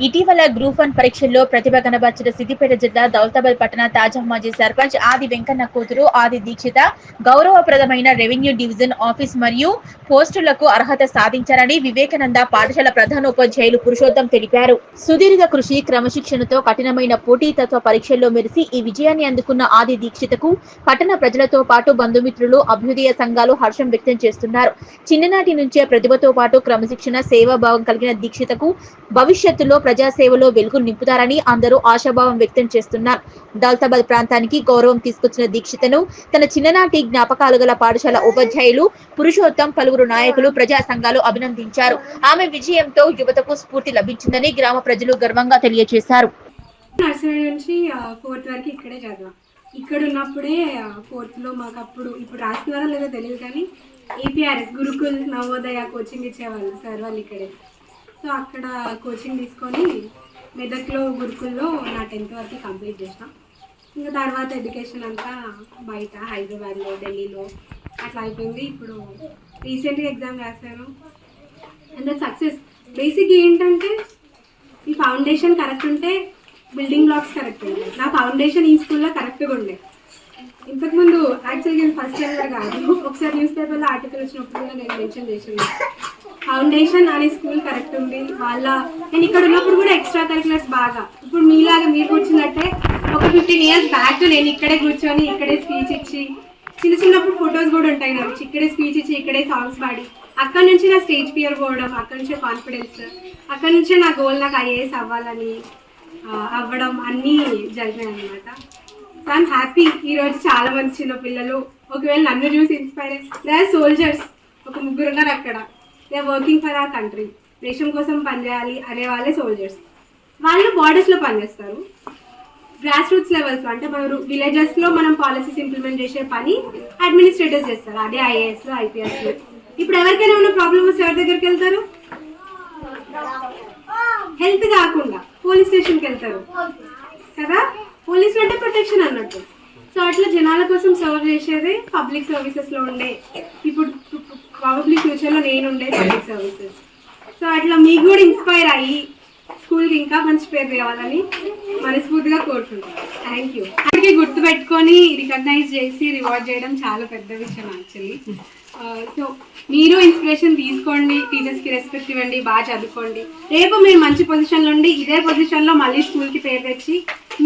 ఇటీవల group one పరీక్షల్లో ప్రతిభ కనబర్చిన సిద్దిపేట జిల్లా దౌలతాబాద్ పట్టణ తాజా మాజీ సర్పంచ్ ఆది వెంకన్న కూతురు ఆది దీక్షిత గౌరవప్రదమైన రెవెన్యూ డివిజన్ ఆఫీస్ మరియు పోస్టులకు అర్హత సాధించారని వివేకానంద పాఠశాల ప్రధానోపాధ్యాయులు పురుషోత్తం తెలిపారు. సుదీర్ఘ కృషి క్రమశిక్షణతో కఠినమైన పోటీతత్వ పరీక్షల్లో మెరిసి ఈ విజయాన్ని అందుకున్న ఆది దీక్షితకు పట్టణ ప్రజలతో పాటు బంధుమిత్రులు అభ్యుదయ సంఘాలు హర్షం వ్యక్తం చేస్తున్నారు. చిన్ననాటి నుంచే ప్రతిభతో పాటు క్రమశిక్షణ సేవాభావం కలిగిన దీక్షితకు భవిష్యత్తులో ప్రజాసేవలో వెలుగు నింపుతారని అందరూ ఆశాభావం వ్యక్తం చేస్తున్నారు. దౌలతాబాద్ ప్రాంతానికి గౌరవం తీసుకొచ్చిన దీక్షితను తన చిన్ననాటి జ్ఞాపకాలు గల పాఠశాల ఉపాధ్యాయులు పురుషోత్తం పలువురు నాయకులు ప్రజా సంఘాలు అభినందించారు. ఆమె విజయంతో యువతకు స్ఫూర్తి లభించిందని గ్రామ ప్రజలు గర్వంగా తెలియజేశారు. నర్సరీ నుంచి ఫోర్త్ వరకు ఇక్కడే చదివా. ఇక్కడ ఉన్నప్పుడే ఫోర్త్లో మాకు అప్పుడు ఇప్పుడు రాస్తున్నారో లేదో తెలియదు కానీ ఏపీఆర్ఎస్ గురుకుల్ నవోదయ కోచింగ్ ఇచ్చేవాళ్ళు సార్ వాళ్ళు ఇక్కడే. సో అక్కడ కోచింగ్ తీసుకొని మెదక్లో గురుకుల్లో నా టెన్త్ వరకు కంప్లీట్ చేసిన. ఇంకా తర్వాత ఎడ్యుకేషన్ అంతా బయట హైదరాబాద్లో ఢిల్లీలో అట్లా అయిపోయింది. ఇప్పుడు రీసెంట్గా ఎగ్జామ్ రాశాను. అండ్ సక్సెస్ బేసిక్ ఏంటంటే ఈ ఫౌండేషన్ కరెక్ట్ ఉంటే బిల్డింగ్ బ్లాక్స్ కరెక్ట్ ఉండే. నా ఫౌండేషన్ ఈ స్కూల్లో కరెక్ట్గా ఉండే. ఇంతకుముందు యాక్చువల్గా ఫస్ట్ ఇయర్ కాదు. ఒకసారి న్యూస్ పేపర్లో ఆర్టికల్ వచ్చినప్పుడు కూడా నేను మెన్షన్ చేసాను ఫౌండేషన్ అనే స్కూల్ కరెక్ట్ ఉంది. వాళ్ళ నేను ఇక్కడ ఉన్నప్పుడు కూడా ఎక్స్ట్రా కరికులర్స్ బాగా. ఇప్పుడు మీలాగా మీరు కూర్చున్నట్టే ఒక ఫిఫ్టీన్ ఇయర్స్ బ్యాక్ నేను ఇక్కడే కూర్చొని ఇక్కడే స్పీచ్ ఇచ్చి చిన్న చిన్నప్పుడు ఫొటోస్ కూడా ఉంటాయి నాకు. ఇక్కడే స్పీచ్ ఇచ్చి ఇక్కడే సాంగ్స్ పాడి. అక్కడ నుంచి నా స్టేజ్ ఫియర్ పోవడం అక్కడ నుంచే కాన్ఫిడెన్స్ అక్కడ నుంచే నా గోల్ నాకు ఐఏఎస్ అవ్వాలని అవ్వడం అన్నీ జరిగాయి అనమాట ఐఎమ్ హ్యాపీ ఈరోజు చాలా మంది చిన్న పిల్లలు ఒకవేళ నన్ను చూసి ఇన్స్పైర్ దే సోల్జర్స్ ఒక ముగ్గురు ఉన్నారు అక్కడ. They working for our country దేశం కోసం పనిచేయాలి అనే వాళ్ళే సోల్జర్స్ వాళ్ళు బార్డర్స్లో పనిచేస్తారు గ్రాస్ రూట్స్ లెవెల్స్లో అంటే మన విలేజెస్లో మనం పాలసీస్ ఇంప్లిమెంట్ చేసే పని అడ్మినిస్ట్రేటర్స్ చేస్తారు. అదే ఐఏఎస్లో ఐపీఎస్లో ఇప్పుడు ఎవరికైనా ఉన్న ప్రాబ్లమ్ వస్తే ఎవరి దగ్గరికి వెళ్తారు? హెల్త్ కాకుండా పోలీస్ స్టేషన్కి వెళ్తారు. కదా? పోలీసులు అంటే ప్రొటెక్షన్ అన్నట్టు. సో అట్లా జనాల కోసం సర్వ్ చేసేదే పబ్లిక్ సర్వీసెస్లో ఉండే. ఇప్పుడు ప్రాబబ్లీ ఫ్యూచర్లో నేను ఉండే పబ్లిక్ సర్వీసెస్ సో అట్లా మీకు కూడా ఇన్స్పైర్ అయ్యి స్కూల్కి ఇంకా మంచి పేరు తేవాలని మనస్ఫూర్తిగా కోరుకుంటున్నాను. థ్యాంక్ యూ గుర్తు గుర్తుపెట్టుకొని రికగ్నైజ్ చేసి రివార్డ్ చేయడం చాలా పెద్ద విషయం యాక్చువల్లీ సో uh, మీరు ఇన్స్పిరేషన్ తీసుకోండి టీచర్స్కి రెస్పెక్ట్ ఇవ్వండి బాగా చదువుకోండి. రేపు మీరు మంచి పొజిషన్లో ఉండి ఇదే పొజిషన్లో మళ్ళీ స్కూల్కి పేరు తెచ్చి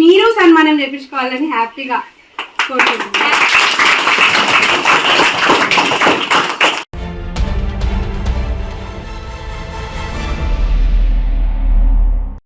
మీరు సన్మానం చేపించుకోవాలని హ్యాపీగా కోరుకుంటున్నాను.